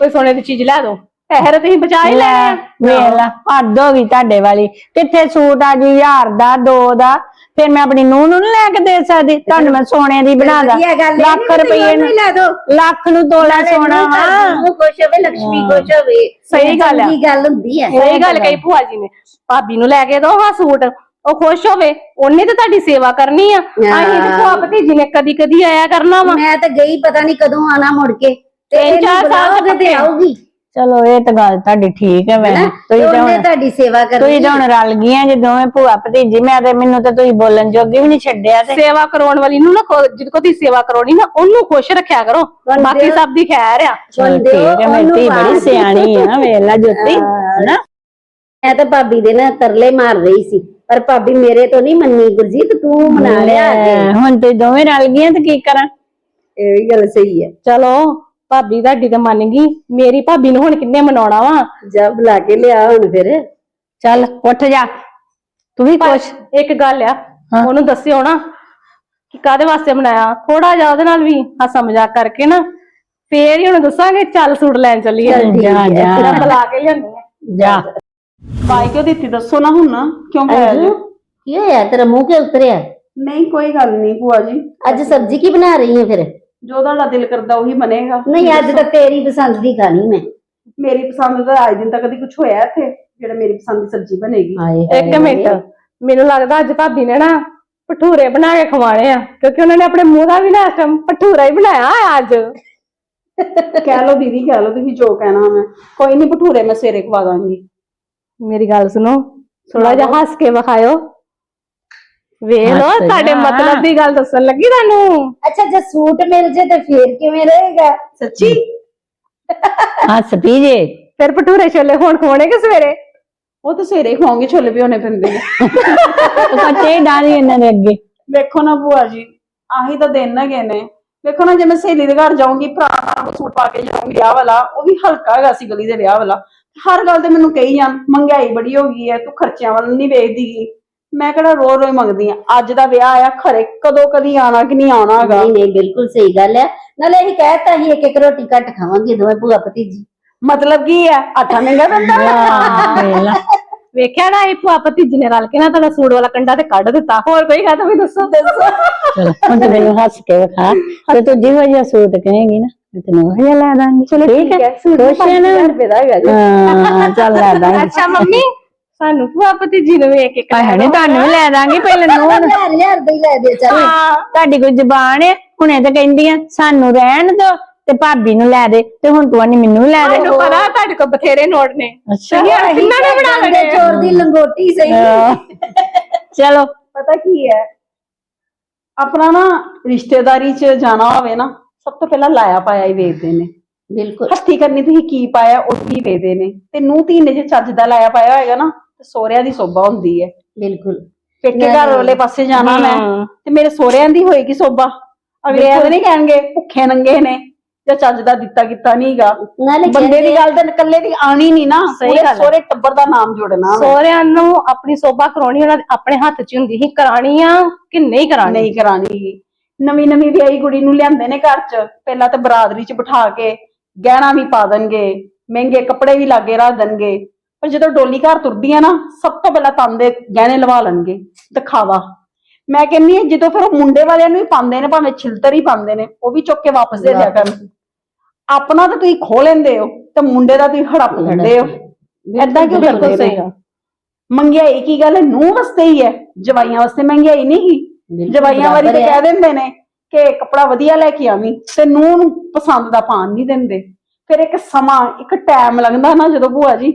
ਕੋਈ ਸੋਨੇ ਦੀ ਚੀਜ਼ ਲੈ ਦਿਓ ਪੈਸੇ ਤਾਂ ਤੁਸੀਂ ਬਚਾ ਹੀ ਲੈ ਲੈਣੇ ਆ। ਵੇਖ ਲਾ ਹੱਦ ਹੋ ਗਈ ਤੁਹਾਡੇ ਵਾਲੀ। ਕਿੱਥੇ ਸੂਟ ਆ ਜੀ ਹਜ਼ਾਰ ਦਾ ਦੋ ਦਾ ਫਿਰ ਮੈਂ ਆਪਣੀ ਨੂੰਹ ਨੂੰ ਨੀ ਲੈ ਕੇ ਦੇ ਸਕਦੀ। ਤੁਹਾਨੂੰ ਮੈਂ ਸੋਨੇ ਦੀ ਬਣਾ ਦਾ। ਵਧੀਆ ਗੱਲ ਲੱਖ ਰੁਪਏ ਨੂੰ ਲੈ ਦੋ। ਲੱਖ ਨੂੰ ਤੋਲਾ ਸੋਨਾ ਵਾ ਖੁਸ਼ ਹੋਵੇ ਲక్ష్ਮੀ ਖੁਸ਼ ਹੋਵੇ। ਸਹੀ ਗੱਲ ਆ। ਚੰਗੀ ਗੱਲ ਹੁੰਦੀ ਹੈ ਸਹੀ ਗੱਲ ਕਹੀ ਭੂਆ ਜੀ ਨੇ। ਭਾਬੀ ਨੂੰ ਲੈ ਕੇ ਦੋ ਹਾਂ ਸੂਟ। ਉਹ ਖੁਸ਼ ਹੋਵੇ। ਉਹਨੇ ਤਾਂ ਤੁਹਾਡੀ ਸੇਵਾ ਕਰਨੀ ਆ। ਅਸੀਂ ਤੇ ਭੂਆ ਭਤੀਜੀ ਨੇ ਕਦੀ ਕਦੀ ਆਇਆ ਕਰਨਾ ਵਾ। ਮੈਂ ਤਾਂ ਗਈ ਪਤਾ ਨਹੀਂ ਕਦੋਂ ਆਣਾ ਮੁੜ ਕੇ। ਤੇ ਤਿੰਨ ਚਾਰ ਸਾਲ ਬੁਲਾਓਗੇ ਤੱਕ ਤੇ ਆਊਗੀ। ਚਲੋ ਇਹ ਤਾਂ ਗੱਲ ਤੁਹਾਡੀ ਠੀਕ ਹੈ ਮੈਂ? ਤੁਸੀਂ ਤੇ ਹੁਣ ਤੁਹਾਡੀ ਸੇਵਾ ਕਰਨੀ ਤੁਸੀਂ ਤਾਂ ਹੁਣ ਰਲ ਗਈਆਂ ਜੇ ਦੋਵੇਂ ਭੂਆ ਭਤੀਜੀ। ਮੈਂ ਤੇ ਮੈਨੂੰ ਤਾਂ ਤੁਸੀਂ ਬੋਲਣ ਜੋਗੀ ਵੀ ਨਹੀਂ ਛੱਡਿਆ ਤੇ। ਸੇਵਾ ਕਰਾਉਣ ਵਾਲੀ ਨੂੰ ਨਾ ਜਿਹਦੇ ਕੋ ਤੁਸੀਂ ਸੇਵਾ ਕਰਾਉਣੀ ਨਾ ਉਹਨੂੰ ਖੁਸ਼ ਰੱਖਿਆ ਕਰੋ। ਬਾਕੀ ਸਭ ਦੀ ਖੈਰ ਆ। ਠੀਕ ਹੈ ਮੇਰੀ ਧੀ ਬੜੀ ਸਿਆਣੀ ਆ ਵੇਖ ਲਾ ਜੋਤੀ ਹਨਾ? ਮੈਂ ਤਾਂ ਭਾਬੀ ਦੇ ਨਾ ਤਰਲੇ ਮਾਰ ਰਹੀ ਸੀ। ਪਰ ਭਾਬੀ ਮੇਰੇ ਤੋਂ ਨਹੀਂ ਮੰਨੀ ਗੁਰਜੀਤ ਤੂੰ ਮਨਾ ਲਿਆ ਹੁਣ ਤੇ ਦੋਵੇਂ ਰਲ ਗਈਆਂ ਤੇ ਕੀ ਕਰਾਂ? ਇਹ ਵੀ ਗੱਲ ਸਹੀ ਹੈ। ਚਲੋ ਭਾਬੀ ਤੁਹਾਡੀ ਤਾਂ ਮੰਨ ਗਈ ਮੇਰੀ ਭਾਬੀ ਨੂੰ ਹੁਣ ਕਿੰਨੇ ਮਨਾਉਣਾ ਵਾ? ਜਾ ਬੁਲਾ ਕੇ ਲਿਆ ਹੁਣ ਫਿਰ। ਚੱਲ ਉੱਠ ਜਾ। ਤੂੰ ਵੀ ਕੁਛ ਇੱਕ ਗੱਲ ਆ। ਉਹਨੂੰ ਦੱਸਿਓ ਨਾ ਕਿ ਕਾਦੇ ਵਾਸਤੇ ਬਣਾਇਆ ਥੋੜਾ ਜਿਹਾ ਉਹਦੇ ਨਾਲ ਵੀ ਹਾਸਾ ਮਜ਼ਾਕ ਕਰਕੇ ਨਾ ਫੇਰ ਹੀ ਉਹਨੂੰ ਦੱਸਾਂਗੇ ਚੱਲ ਸੂਟ ਲੈਣ ਚੱਲੀਏ। ਜਾ। ਜਾ। ਬੁਲਾ ਕੇ ਲਿਆਉਂਦੀ ਆ। ਜਾ। ਬਾਈ ਕਿਉਂ ਦਿੱਤੀ ਦੱਸੋ ਨਾ ਹੁਣ ਕਿਉਂ ਪਾਇਆ ਜੀ? ਕੀ ਹੋਇਆ? ਤੇਰਾ ਮੂੰਹ ਕਿਉਂ ਉਤਰਿਆ? ਨਹੀਂ ਕੋਈ ਗੱਲ ਨਹੀਂ ਭੂਆ ਜੀ। ਅੱਜ ਸਬਜ਼ੀ ਕੀ ਬਣਾ ਰਹੀ ਹੈ ਫਿਰ? ਜੋ ਤੁਹਾਡਾ ਦਿਲ ਕਰਦਾ ਉਹੀ ਬਣੇਗਾ ਨਹੀਂ ਅੱਜ ਤਾਂ ਤੇਰੀ ਪਸੰਦ ਦੀ ਖਾਣੀ ਮੈਂ। ਮੇਰੀ ਪਸੰਦ ਦਾ ਅੱਜ ਦਿਨ ਤੱਕ ਕਦੀ ਕੁਝ ਹੋਇਆ ਇੱਥੇ ਜਿਹੜਾ ਮੇਰੀ ਪਸੰਦ ਦੀ ਸਬਜ਼ੀ ਬਣੇਗੀ। ਹਾਏ ਇੱਕ ਮਿੰਟ ਮੈਨੂੰ ਲੱਗਦਾ ਅੱਜ ਭਾਬੀ ਨੇ ਨਾ ਭਟੂਰੇ ਬਣਾ ਕੇ ਖਵਾਣੇ ਆ ਕਿਉਂਕਿ ਉਹਨਾਂ ਨੇ ਆਪਣੇ ਮੂੰਹ ਦਾ ਵੀ ਨਾ ਇਸ ਟਾਈਮ ਭਟੂਰਾ ਹੀ ਬਣਾਇਆ ਆ ਅੱਜ। ਕਹਿ ਲਓ ਦੀਦੀ ਕਹਿ ਲਓ ਤੁਸੀਂ ਜੋ ਕਹਿਣਾ ਮੈਂ। ਕੋਈ ਨਹੀਂ ਭਟੂਰੇ ਮੈਂ ਸਵੇਰੇ ਖਵਾ ਦਾਂਗੀ। ਮੇਰੀ ਗੱਲ ਸੁਣੋ ਥੋੜਾ ਜਿਹਾ ਹੱਸ ਕੇ ਵਿਖਾਇਓ। ਵੇਖ ਲੋ ਹੱਸ ਤੁਹਾਡੇ। ਮਤਲਬ ਦੀ ਗੱਲ ਦੱਸਣ ਲੱਗੀ ਤੁਹਾਨੂੰ। ਅੱਛਾ ਜੇ ਸੂਟ ਮਿਲ ਜੇ ਤੇ ਫੇਰ ਕਿਵੇਂ ਰਹੇਗਾ? ਸੱਚੀ? ਹੱਸ ਪੀ ਜੇ। ਫਿਰ ਭਟੂਰੇ ਛੋਲੇ ਹੁਣ ਖਵਾਉਣੇ ਕਿ ਸਵੇਰੇ? ਉਹ ਤਾਂ ਸਵੇਰੇ ਹੀ ਖਵਾਉਂਗੇ ਛੋਲੇ ਵੀ ਹੋਣੇ ਪੈਂਦੇ ਕੱਚੇ ਹੀ ਡਾਲੀ ਇਹਨਾਂ ਦੇ ਅੱਗੇ। ਵੇਖੋ ਨਾ ਭੂਆ ਜੀ ਆਹੀ ਤਾਂ ਦਿਨ ਹੈਗੇ ਨੇ। ਵੇਖੋ ਨਾ ਜੇ ਮੈਂ ਸਹੇਲੀ ਦੇ ਘਰ ਜਾਊਂਗੀ ਭਰਾ ਨੂੰ ਸੂਟ ਪਾ ਕੇ ਜਾਊਂਗੀ ਵਿਆਹ ਵਾਲਾ ਉਹ ਵੀ ਹਲਕਾ ਹੈਗਾ ਸੀ ਗਲੀ ਦੇ ਵਿਆਹ ਵਾਲਾ। ਹਰ ਗੱਲ ਤੇ ਮੈਨੂੰ ਕਹੀ ਜਾਣ ਮਹਿੰਗਾਈ ਬੜੀ ਹੋ ਗਈ ਹੈ ਤੂੰ ਖਰਚਿਆਂ ਵੱਲ ਨਹੀਂ ਵੇਖਦੀ ਗੀ। ਮੈਂ ਕਿਹੜਾ ਰੋ ਰੋ ਹੀ ਮੰਗਦੀ ਆ ਅੱਜ ਦਾ ਵਿਆਹ ਆ ਖਰੇ ਕਦੋਂ ਕਦੀ ਆਣਾ ਕਿ ਨਹੀਂ ਆਉਣਾ ਹੈਗਾ? ਨਹੀਂ ਨਹੀਂ ਬਿਲਕੁਲ ਸਹੀ ਗੱਲ ਹੈ। ਨਾਲੇ ਇਹ ਕਹਿਤਾ ਸੀ ਇੱਕ ਇੱਕ ਰੋਟੀ ਘੱਟ ਖਾਵਾਂਗੇ ਦੋਵੇਂ ਭੂਆ ਭਤੀਜੀ। ਮਤਲਬ ਕੀ ਹੈ? ਆਟਾ ਮਹਿੰਗਾ ਲਾ। ਵੇਖਿਆ ਨਾ ਇਹ ਭੂਆ ਭਤੀਜੀ ਨੇ ਰਲ ਕੇ ਨਾ ਤੁਹਾਡਾ ਸੂਟ ਵਾਲਾ ਕੰਡਾ ਤੇ ਕੱਢ ਦਿੱਤਾ। ਹੋਰ ਕੋਈ ਗੱਲ ਤਾਂ ਵੀ ਦੱਸੋ। ਦੱਸੋ ਚਲ ਹੁਣ ਤੇ ਮੈਨੂੰ ਹੱਸ ਕੇ ਵਿਖਾ। ਤੇ ਤੂੰ ਜਿਹੋ ਜਿਹਾ ਸੂਟ ਕਹੇਂਗੀ ਨਾ ਤੈਨੂੰ ਉਹ ਜਿਹਾ ਲੈ ਦਾਂਗੀ। ਚਲੋ ਠੀਕ ਹੈ ਸੂਟ ਖੁਸ਼ ਹੈ ਨਾ? ਰੁਪਏ ਦਾ ਹੈਗਾ ਜੀ। ਹਾਂ ਚੱਲ ਲੈ ਦਾਂਗੀ। ਅੱਛਾ ਮੰਮੀ ਸਾਨੂੰ ਭੂਆ ਭਤੀਜੀ ਨੂੰ ਵੇਖ ਕੇ ਭਾਵੇਂ ਨਹੀਂ ਤੁਹਾਨੂੰ ਵੀ ਲੈ ਦਾਂਗੀ ਪਹਿਲੇ ਨੂੰ। ਹਜ਼ਾਰ ਹਜ਼ਾਰ ਦੇ ਹੀ ਲੈ ਦੇ ਚੱਲ। ਹਾਂ। ਤੁਹਾਡੀ ਕੋਈ ਜ਼ਬਾਨ ਹੈ ਹੁਣੇ ਤਾਂ ਕਹਿੰਦੀਆਂ ਸਾਨੂੰ ਰਹਿਣ ਦੋ ਤੇ ਭਾਬੀ ਨੂੰ ਲੈ ਦੇ ਤੇ ਹੁਣ ਤੂੰ ਆਨੀ ਮੈਨੂੰ ਲੈ ਦੇ। ਮੈਨੂੰ ਪਤਾ ਤੁਹਾਡੇ ਕੋਲ ਬਥੇਰੇ ਨੋਟ ਨੇ। ਅੱਛਾ। ਕਿੰਨਾ ਨੇ ਬਣਾ ਲੈਣੇ ਆ? ਚੋਰ ਦੀ ਲੰਗੋਟੀ ਸਹੀ। ਚਲੋ। ਪਤਾ ਕੀ ਹੈ? ਆਪਣਾ ਨਾ ਰਿਸ਼ਤੇਦਾਰੀ 'ਚ ਜਾਣਾ ਹੋਵੇ ਨਾ ਸਭ ਤੋਂ ਪਹਿਲਾਂ ਲਾਇਆ ਪਾਇਆ ਹੀ ਵੇਖਦੇ ਨੇ। ਬਿਲਕੁਲ। ਹੱਥੀ ਕਰਨੀ ਤੁਸੀਂ ਕੀ ਪਾਇਆ ਉਹ ਹੀ ਵੇਖਦੇ ਨੇ। ਤੇ ਨੂੰ ਧੀ ਨੇ ਜੇ ਚੱਜ ਦਾ ਲਾਇਆ ਪਾਇਆ ਹੋਏਗਾ ਨਾ ਤੇ ਸੋਹਰਿਆਂ ਦੀ ਸੋਭਾ ਹੁੰਦੀ ਹੈ। ਬਿਲਕੁਲ। ਪੇਕੇ ਘਰ ਵਾਲੇ ਪਾਸੇ ਜਾਣਾ ਮੈਂ ਤੇ ਮੇਰੇ ਸੋਹਰਿਆਂ ਦੀ ਹੋਏਗੀ ਸੋਭਾ। ਅਗਲੇ ਐਵੇਂ ਨਹੀਂ ਕਹਿਣਗੇ ਭੁੱਖੇ ਨੰਗੇ ਨੇ ਜਾਂ ਚੱਜ ਦਾ ਦਿੱਤਾ ਕੀਤਾ ਨਹੀਂਗਾ ਨਾਲੇ ਬੰਦੇ ਦੀ ਗੱਲ ਤਾਂ ਇਕੱਲੇ ਦੀ ਆਣੀ ਨਹੀਂ ਨਾ। ਸਹੀ ਗੱਲ। ਸੋਹਰੇ ਟੱਬਰ ਦਾ ਨਾਮ ਜੋੜਨਾ। ਸੋਹਰਿਆਂ ਨੂੰ ਆਪਣੀ ਸੋਭਾ ਕਰਾਉਣੀ ਉਹਨਾਂ ਦੇ ਆਪਣੇ ਹੱਥ 'ਚ ਹੁੰਦੀ ਸੀ ਕਰਾਣੀ ਆ ਕਿ ਨਹੀਂ ਕਰਾਣੀ ਨਹੀਂ ਕਰਾਣੀ ਨਵੀਂ ਨਵੀਂ ਵਿਆਹੀ ਕੁੜੀ ਨੂੰ ਲਿਆਂਦੇ ਨੇ ਘਰ 'ਚ। ਪਹਿਲਾਂ ਤਾਂ ਬਰਾਦਰੀ 'ਚ ਬਿਠਾ ਕੇ ਗਹਿਣਾ ਵੀ ਪਾ ਦੇਣਗੇ ਮਹਿੰਗੇ ਕੱਪੜੇ ਵੀ ਲਾਗੇ ਰੱਖ ਦੇਣਗੇ। ਪਰ ਜਦੋਂ ਡੋਲੀ ਘਰ ਤੁਰਦੀ ਆ ਨਾ ਸਭ ਤੋਂ ਪਹਿਲਾਂ ਤਾਂਦੇ ਗਹਿਣੇ ਲਵਾ ਲੈਣਗੇ ਦਿਖਾਵਾ। ਮੈਂ ਕਹਿੰਨੀ ਆ ਜਦੋਂ ਫਿਰ ਉਹ ਮੁੰਡੇ ਵਾਲਿਆਂ ਨੂੰ ਵੀ ਪਾਉਂਦੇ ਨੇ ਭਾਵੇਂ ਛਿਲਤਰ ਹੀ ਪਾਉਂਦੇ ਨੇ ਉਹ ਵੀ ਚੁੱਕ ਕੇ ਵਾਪਸ ਦੇ ਦਿਆ ਕਰਨ। ਆਪਣਾ ਤਾਂ ਤੁਸੀਂ ਖੋ ਲੈਂਦੇ ਹੋ ਤੇ ਮੁੰਡੇ ਦਾ ਤੁਸੀਂ ਹੜਪ ਲੈਂਦੇ ਹੋ। ਏਦਾਂ ਕਿਉਂ ਬਿਲਕੁਲ ਕਰਦੇ ਸਹੀ ਹੋ ਮਹਿੰਗਾਈ ਕੀ ਗੱਲ ਹੈ? ਨੂੰ ਵਾਸਤੇ ਹੀ ਹੈ ਜਵਾਈਆਂ ਵਾਸਤੇ ਮਹਿੰਗਾਈ ਨਹੀਂ ਬਿਲਕੁਲ ਜਵਾਈਆਂ ਵਾਰੀ ਤੇ ਹੈ। ਕਹਿ ਦਿੰਦੇ ਨੇ ਕਿ ਕੱਪੜਾ ਵਧੀਆ ਲੈ ਕੇ ਆਵੀਂ ਤੇ ਨੂੰਹ ਨੂੰ ਪਸੰਦ ਦਾ ਪਾਣ ਨਹੀਂ ਦਿੰਦੇ। ਫਿਰ ਇੱਕ ਸਮਾਂ ਇੱਕ ਟਾਈਮ ਲੱਗਦਾ ਨਾ ਜਦੋਂ ਭੂਆ ਜੀ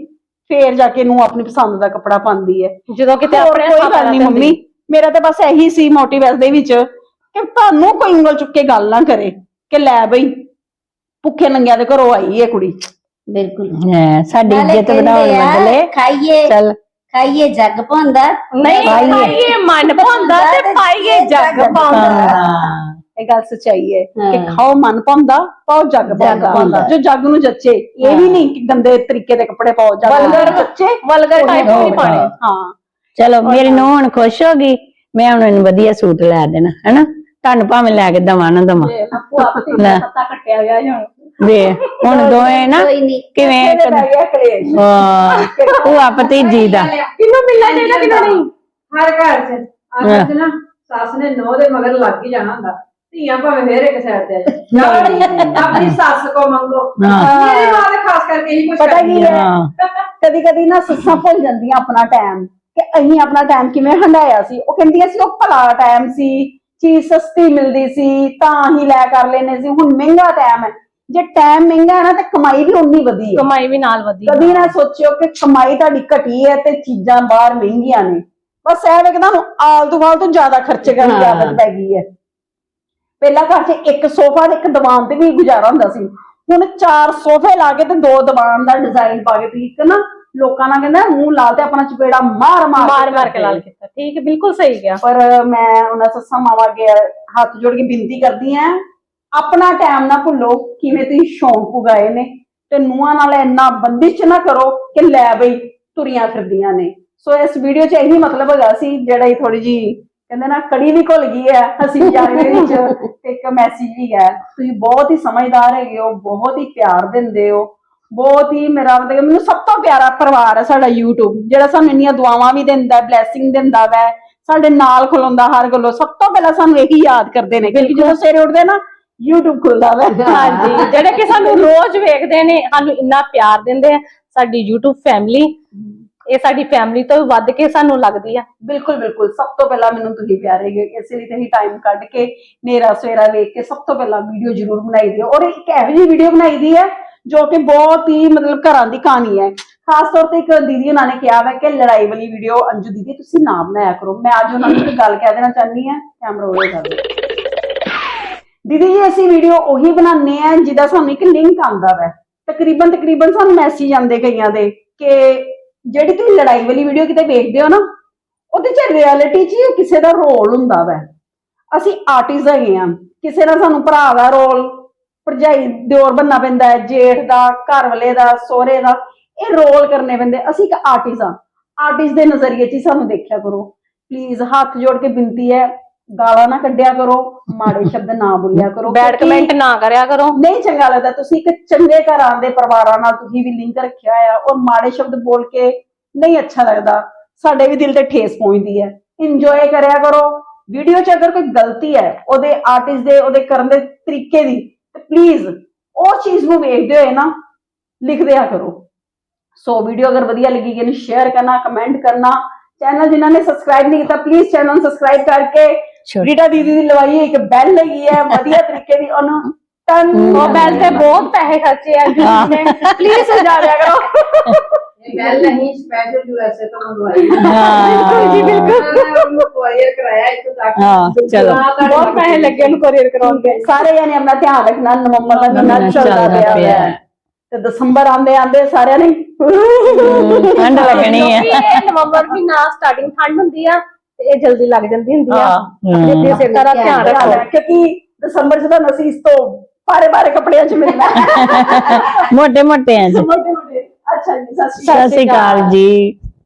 ਫੇਰ ਜਾ ਕੇ ਨੂੰ ਆਪਣੀ ਪਸੰਦ ਦਾ ਕੱਪੜਾ ਪਾਉਂਦੀ ਹੈ। ਜਦੋਂ ਕਿਤੇ ਹੋਰ ਆਪਣੇ ਕੋਈ ਗੱਲ ਨਹੀਂ ਮੰਮੀ। ਮੇਰਾ ਤਾਂ ਬਸ ਇਹੀ ਸੀ ਮੋਟਿਵ ਇਸ ਦੇ ਵਿੱਚ ਕਿ ਤੁਹਾਨੂੰ ਕੋਈ ਉਂਗਲ ਚੁੱਕ ਕੇ ਗੱਲ ਨਾ ਕਰੇ ਕਿ ਲੈ ਬਈ ਭੁੱਖੇ ਨੰਗਿਆਂ ਦੇ ਘਰੋਂ ਆਈ ਹੈ ਕੁੜੀ। ਬਿਲਕੁਲ। ਹਾਂ, ਸਾਡੀ ਨਾਲੇ ਇੱਜ਼ਤ ਵਧਾਉਣ ਕਹਿੰਦੇ ਆ, ਬਦਲੇ ਖਾਈਏ। ਚੱਲ। ਖਾਈਏ ਜੱਗ ਪਾਉਂਦਾ ਨਹੀਂ ਪਾਈਏ। ਮਨ ਭਾਉਂਦਾ ਤੇ ਪਾਈਏ ਜੱਗ ਪਾਉਂਦਾ ਹਾਂ। ਇਹ ਗੱਲ ਸੱਚਾਈ ਹੈ ਕਿ। ਖਾਓ ਮਨ ਪਾਉਂਦਾ ਪਾਓ ਜੱਗ ਪਾਉਂਦਾ। ਜੋ ਜੱਗ ਨੂੰ ਜੱਚੇ ਇਹ ਵੀ ਨਹੀਂ ਕਿ ਗੰਦੇ ਤਰੀਕੇ ਦੇ ਕੱਪੜੇ ਪਾਓ ਜੱਗ ਨੂੰ ਵਲਗਰ ਜੱਚੇ ਵਲਗਰ ਟਾਈਪ। ਨਹੀਂ ਪਾਣੇ ਹਾਂ। ਚਲੋ ਮੇਰੀ ਨੂੰਹ ਹੁਣ ਖੁਸ਼ ਹੋ ਗਈ ਮੈਂ ਹੁਣ ਇਹਨੂੰ ਵਧੀਆ ਸੂਟ ਲੈ ਦੇਣਾ ਹੈਨਾ? ਤੁਹਾਨੂੰ ਭਾਵੇਂ ਲੈ ਕੇ ਦਵਾਂ ਨਾ ਦਵਾਂ। ਲੈ। ਦਾ ਪੱਤਾ ਕੱਟਿਆ ਗਿਆ ਹੁਣ। ਵੇ ਹੁਣ ਦੋਵੇਂ ਨਾ ਕਿਵੇਂ ਹਾਂ ਭੂਆ ਭਤੀਜੀ ਦਾ। ਕਿਹਨੂੰ ਮਿਲਣਾ ਚਾਹੀਦਾ ਕਿਹਨੂੰ ਨਹੀਂ? ਹਰ ਘਰ 'ਚ। ਅੱਜ ਨਾ ਸੱਸ ਨੇ ਨੌ ਦੇ ਮਗਰ ਲੱਗ ਹੀ ਜਾਣਾ ਹੁੰਦਾ। ਧੀਆਂ ਭਾਵੇਂ ਫੇਰ ਇੱਕ ਸਾਈਡ ਤੇ ਆ ਜਾਣ। ਆਪਣੀ ਸੱਸ ਕੋ ਮੰਗੋ। ਹਾਂ। ਮੇਰੀ ਮਾਂ ਤਾਂ ਖਾਸ ਕਰਕੇ ਇਹੀ ਕੁਝ ਪਤਾ ਕੀ ਹੈ ਹਾਂ? ਕਦੀ ਕਦੀ ਨਾ ਸੱਸਾਂ ਭੁੱਲ ਜਾਂਦੀਆਂ ਆਪਣਾ ਟਾਈਮ ਕਿ ਅਸੀਂ ਆਪਣਾ ਟਾਈਮ ਕਿਵੇਂ ਹੰਡਾਇਆ ਸੀ। ਉਹ ਕਹਿੰਦੀਆਂ ਸੀ ਉਹ ਭਲਾ ਟਾਈਮ ਸੀ ਚੀਜ਼ ਸਸਤੀ ਮਿਲਦੀ ਸੀ ਤਾਂ ਹੀ ਲੈ ਕਰ ਲੈਨੇ ਸੀ। ਹੁਣ ਮਹਿੰਗਾ ਟਾਈਮ ਹੈ। ਜੇ ਟਾਈਮ ਮਹਿੰਗਾ ਹੈ ਨਾ ਤੇ ਕਮਾਈ ਵੀ ਉਨੀ ਵਧੀ ਹੈ ਕਮਾਈ ਵੀ ਨਾਲ ਵਧੀ ਕਦੀ ਨਾ ਸੋਚਿਓ ਕਿ ਕਮਾਈ ਤੁਹਾਡੀ ਘਟੀ ਹੈ ਤੇ ਚੀਜ਼ਾਂ ਬਾਹਰ ਮਹਿੰਗੀਆਂ ਨੇ। ਬਸ ਇਹ ਵੇ ਕਿ ਤੁਹਾਨੂੰ ਆਲਤੂ ਫਾਲਤੂ ਜ਼ਿਆਦਾ ਖਰਚੇ ਕਰਨ ਦੀ ਹਾਂ। ਆਦਤ ਪੈ ਗਈ ਹੈ। ਪਹਿਲਾਂ ਘਰ 'ਚ ਇੱਕ ਸੋਫਾ ਤੇ ਇੱਕ ਦੀਵਾਨ ਤੇ ਵੀ ਗੁਜ਼ਾਰਾ ਹੁੰਦਾ ਸੀ। ਹੁਣ ਚਾਰ ਸੋਫੇ ਲਾ ਕੇ ਤੇ ਦੋ ਦੀਵਾਨ ਦਾ ਡਿਜ਼ਾਈਨ ਪਾ ਕੇ ਇੱਕ ਨਾ ਲੋਕਾਂ ਨਾਲ ਕਹਿੰਦਾ ਮੂੰਹ ਲਾ ਤੇ ਆਪਣਾ ਚਪੇੜਾ ਮਾਰ ਮਾਰ ਮਾਰ ਮਾਰ ਕੇ ਲਾਲ ਕੀਤਾ। ਠੀਕ ਹੈ ਬਿਲਕੁਲ ਸਹੀ ਗਿਆ ਪਰ ਮੈਂ ਉਹਨਾਂ ਸੱਸਾਂ ਮਾਵਾਂ ਅੱਗੇ ਹੱਥ ਜੋੜ ਕੇ ਬੇਨਤੀ ਕਰਦੀ ਆਂ ਆਪਣਾ ਟਾਈਮ ਨਾ ਭੁੱਲੋ ਕਿਵੇਂ ਤੁਸੀਂ ਸ਼ੌਂਕ ਉਗਾਏ ਨੇ ਤੇ ਨੂੰਹਾਂ ਨਾਲ ਇੰਨਾ ਬੰਦਿਸ਼ ਨਾ ਕਰੋ ਕਿ ਲੈ ਬਈ ਤੁਰੀਆਂ ਫਿਰਦੀਆਂ ਨੇ। ਸੋ ਇਸ ਵੀਡੀਓ 'ਚ ਇਹੀ ਮਤਲਬ ਹੈਗਾ ਸੀ ਜਿਹੜਾ ਹੀ ਥੋੜੀ ਜੀ ਕਹਿੰਦੇ ਨਾ ਕੜੀ ਵੀ ਘੁਲ ਗਈ ਹੈ ਮਜ਼ਾਕ ਦੇ ਵਿੱਚ ਇੱਕ ਮੈਸੇਜ ਵੀ ਹੈ ਤੁਸੀਂ ਬਹੁਤ ਹੀ ਸਮਝਦਾਰ ਹੈਗੇ ਹੋ ਬਹੁਤ ਹੀ ਪਿਆਰ ਦਿੰਦੇ ਹੋ ਬਹੁਤ ਹੀ ਮੇਰਾ ਮਤਲਬ ਕਿ ਮੈਨੂੰ ਸਭ ਤੋਂ ਪਿਆਰਾ ਪਰਿਵਾਰ ਹੈ ਸਾਡਾ YouTube ਜਿਹੜਾ ਸਾਨੂੰ ਇੰਨੀਆਂ ਦੁਆਵਾਂ ਵੀ ਦਿੰਦਾ ਹੈ ਬਲੇਸਿੰਗ ਦਿੰਦਾ ਵੈ ਸਾਡੇ ਨਾਲ ਖਲੋਂਦਾ ਹਰ ਗੱਲੋਂ। ਸਭ ਤੋਂ ਪਹਿਲਾਂ ਸਾਨੂੰ ਇਹੀ ਯਾਦ ਕਰਦੇ ਨੇ ਕਿਉਂਕਿ ਜਦੋਂ ਸਵੇਰੇ ਉੱਠਦੇ ਨਾ YouTube ਖੁੱਲਦਾ ਵੈ। ਹਾਂਜੀ ਜਿਹੜੇ ਕਿ ਸਾਨੂੰ ਰੋਜ਼ ਵੇਖਦੇ ਨੇ ਸਾਨੂੰ ਇੰਨਾ ਪਿਆਰ ਦਿੰਦੇ ਆ ਸਾਡੀ YouTube ਫੈਮਿਲੀ ਇਹ ਸਾਡੀ ਫੈਮਿਲੀ ਤੋਂ ਵੱਧ ਕੇ ਸਾਨੂੰ ਲੱਗਦੀ ਆ। ਬਿਲਕੁਲ ਬਿਲਕੁਲ। ਸਭ ਤੋਂ ਪਹਿਲਾਂ ਮੈਨੂੰ ਤੁਸੀਂ ਪਿਆਰੇ ਗਏ ਇਸੇ ਲਈ ਤੁਸੀਂ ਟਾਈਮ ਕੱਢ ਕੇ ਨੇਰਾ ਸਵੇਰਾ ਵੇਖ ਕੇ ਸਭ ਤੋਂ ਪਹਿਲਾਂ ਵੀਡੀਓ ਜ਼ਰੂਰ ਬਣਾਈ ਦਿਓ। ਔਰ ਇੱਕ ਇਹੋ ਜਿਹੀ ਵੀਡੀਓ ਬਣਾਈ ਦੀ ਹੈ ਜੋ ਕਿ ਬਹੁਤ ਹੀ ਮਤਲਬ ਘਰਾਂ ਦੀ ਕਹਾਣੀ ਹੈ ਖਾਸ ਤੌਰ ਤੇ ਇੱਕ ਦੀਦੀ ਉਹਨਾਂ ਨੇ ਕਿਹਾ ਹੈ ਕਿ ਲੜਾਈ ਵਾਲੀ ਵੀਡੀਓ ਅੰਜੂ ਦੀਦੀ ਤੁਸੀਂ ਨਾ ਬਣਾਇਆ ਕਰੋ। ਮੈਂ ਅੱਜ ਉਹਨਾਂ ਨੂੰ ਇੱਕ ਗੱਲ ਕਹਿ ਦੇਣਾ ਚਾਹੁੰਦੀ ਹਾਂ ਕੈਮਰਾ ਉਹਦੇ ਕਰ ਦੀਦੀ ਜੀ, ਅਸੀਂ ਵੀਡੀਓ ਉਹੀ ਬਣਾਉਂਦੇ ਆ ਜਿਹਦਾ ਸਾਨੂੰ ਇੱਕ ਲਿੰਕ ਆਉਂਦਾ ਵੈ। ਤਕਰੀਬਨ ਤਕਰੀਬਨ ਸਾਨੂੰ ਮੈਸੇਜ ਆਉਂਦੇ ਕਈਆਂ ਦੇ ਕਿ ਜਿਹੜੀ ਤੁਸੀਂ ਲੜਾਈ ਵਾਲੀ ਵੀਡੀਓ ਕਿਤੇ ਵੇਖਦੇ ਹੋ ਨਾ, ਉਹਦੇ ਚ ਰਿਐਲਿਟੀ 'ਚ ਹੀ ਕਿਸੇ ਦਾ ਰੋਲ ਹੁੰਦਾ ਵੈ। ਅਸੀਂ ਆਰਟਿਸਟ ਹੈਗੇ ਆ, ਕਿਸੇ ਦਾ ਸਾਨੂੰ ਭਰਾ ਦਾ ਰੋਲ ਭਰਜਾਈ, ਦਿਓਰ ਬੰਨਾ ਪੈਂਦਾ ਹੈ, ਜੇਠ ਦਾ, ਘਰ ਵਾਲੇ ਦਾ, ਸਹੁਰੇ ਦਾ, ਇਹ ਰੋਲ ਕਰਨੇ ਪੈਂਦੇ। ਅਸੀਂ ਇੱਕ ਆਰਟਿਸਟ ਆ। ਆਰਟਿਸਟ ਦੇ ਨਜ਼ਰੀਏ 'ਚ ਹੀ ਸਾਨੂੰ ਦੇਖਿਆ ਕਰੋ। ਪਲੀਜ਼ ਹੱਥ ਜੋੜ ਕੇ ਬੇਨਤੀ ਹੈ ਗਾਲਾਂ ਨਾ ਕੱਢਿਆ ਕਰੋ ਮਾੜੇ ਸ਼ਬਦ ਨਾ ਬੋਲਿਆ ਕਰੋ ਬੈਡ ਕਿਉਂਕਿ- ਕਮੈਂਟ ਨਾ ਕਰਿਆ ਕਰੋ। ਨਹੀਂ ਚੰਗਾ ਲੱਗਦਾ ਤੁਸੀਂ ਇੱਕ ਚੰਗੇ ਘਰਾਂ ਦੇ ਪਰਿਵਾਰਾਂ ਨਾਲ ਤੁਸੀਂ ਵੀ ਲਿੰਕ ਰੱਖਿਆ ਆ ਔਰ ਮਾੜੇ ਸ਼ਬਦ ਬੋਲ ਕੇ ਨਹੀਂ ਅੱਛਾ ਲੱਗਦਾ ਸਾਡੇ ਵੀ ਦਿਲ ਤੇ ਠੇਸ ਪਹੁੰਚਦੀ ਹੈ। ਇੰਜੋਏ ਕਰਿਆ ਕਰੋ। ਵੀਡੀਓ 'ਚ ਅਗਰ ਕੋਈ ਗਲਤੀ ਹੈ ਉਹਦੇ ਆਰਟਿਸਟ ਦੇ ਉਹਦੇ ਕਰਨ ਦੇ ਤਰੀਕੇ ਦੀ ਤੇ ਪਲੀਜ਼ ਉਹ ਚੀਜ਼ ਨੂੰ ਵੇਖਦੇ ਹੋਏ ਨਾ ਲਿਖ ਦਿਆ ਕਰੋ। ਸੋ ਵੀਡੀਓ ਅਗਰ ਵਧੀਆ ਲੱਗੀ ਕਿ ਸ਼ੇਅਰ ਕਰਨਾ ਕਮੈਂਟ ਕਰਨਾ ਚੈਨਲ ਜਿਨ੍ਹਾਂ ਨੇ ਸਬਸਕ੍ਰਾਈਬ ਨਹੀਂ ਕੀਤਾ ਪਲੀਜ਼ ਚੈਨਲ ਨੂੰ ਸਬਸਕ੍ਰਾਈਬ ਕਰਕੇ ਰੀਟਾ ਦੀਦੀ ਦੀ ਲਵਾਈ ਹੈ, ਇੱਕ ਬੈਲ ਲੱਗੀ ਹੈ ਵਧੀਆ ਤਰੀਕੇ ਦੀ ਉਹਨੂੰ ਟਨ ਉਹ ਬੈਲ ਤੇ ਬਹੁਤ ਪੈਸੇ ਖਰਚੇ ਆ ਜੀ ਨੇ। ਪਲੀਜ਼ ਸਮਝਾ ਦਿਆ ਕਰੋ। ਇਹ ਗੱਲ ਨਹੀਂ ਸਪੈਸ਼ਲ ਯੂਐਸਏ ਤੋਂ ਮੰਗਵਾਈ। ਹਾਂ। ਜੀ, ਬਿਲਕੁਲ। ਉਹਨੂੰ ਕੋਰੀਅਰ ਕਰਾਇਆ ਇੱਥੋਂ ਤੱਕ। ਹਾਂ, ਚਲੋ। ਬਹੁਤ ਪੈਸੇ ਲੱਗੇ ਉਹਨੂੰ ਕੋਰੀਅਰ ਕਰਾਉਣ ਦੇ। ਸਾਰੇ ਜਾਨੇ ਆਪਣਾ ਧਿਆਨ ਰੱਖਣਾ ਨਵੰਬਰ ਦਾ ਮਹੀਨਾ ਮਹੀਨਾ ਚੱਲਦਾ ਚੱਲਦਾ ਪਿਆ ਹੈ। ਤੇ ਦਸੰਬਰ ਆਂਦੇ ਆਂਦੇ ਸਾਰਿਆਂ ਨੇ ਠੰਡ ਲੱਗਣੀ ਹੈ। ਕਿਉਂਕਿ ਇਹ ਨਵੰਬਰ ਮਹੀਨਾ ਸਟਾਰਟਿੰਗ ਠੰਡ ਹੁੰਦੀ ਆ ਤੇ ਇਹ ਜਲਦੀ ਲੱਗ ਜਾਂਦੀ ਹੁੰਦੀ ਆ। ਹਾਂ। ਤੇ ਇਸੇ ਤਰ੍ਹਾਂ ਧਿਆਨ ਰੱਖੋ ਕਿਉਂਕਿ ਦਸੰਬਰ ਚ ਤਾਂ ਅਸੀਂ ਇਸ ਤੋਂ ਭਾਰੇ ਭਾਰੇ ਕੱਪੜਿਆਂ ਚ ਮਿਲਣਾ। ਮੋਟੇ ਮੋਟੇ ਆ ਜੀ। ਮੋਟੇ ਮੋਟੇ। ਅੱਛਾ ਜੀ ਸਤਿ ਸ਼੍ਰੀ ਸ਼੍ਰੀ ਅਕਾਲ ਜੀ।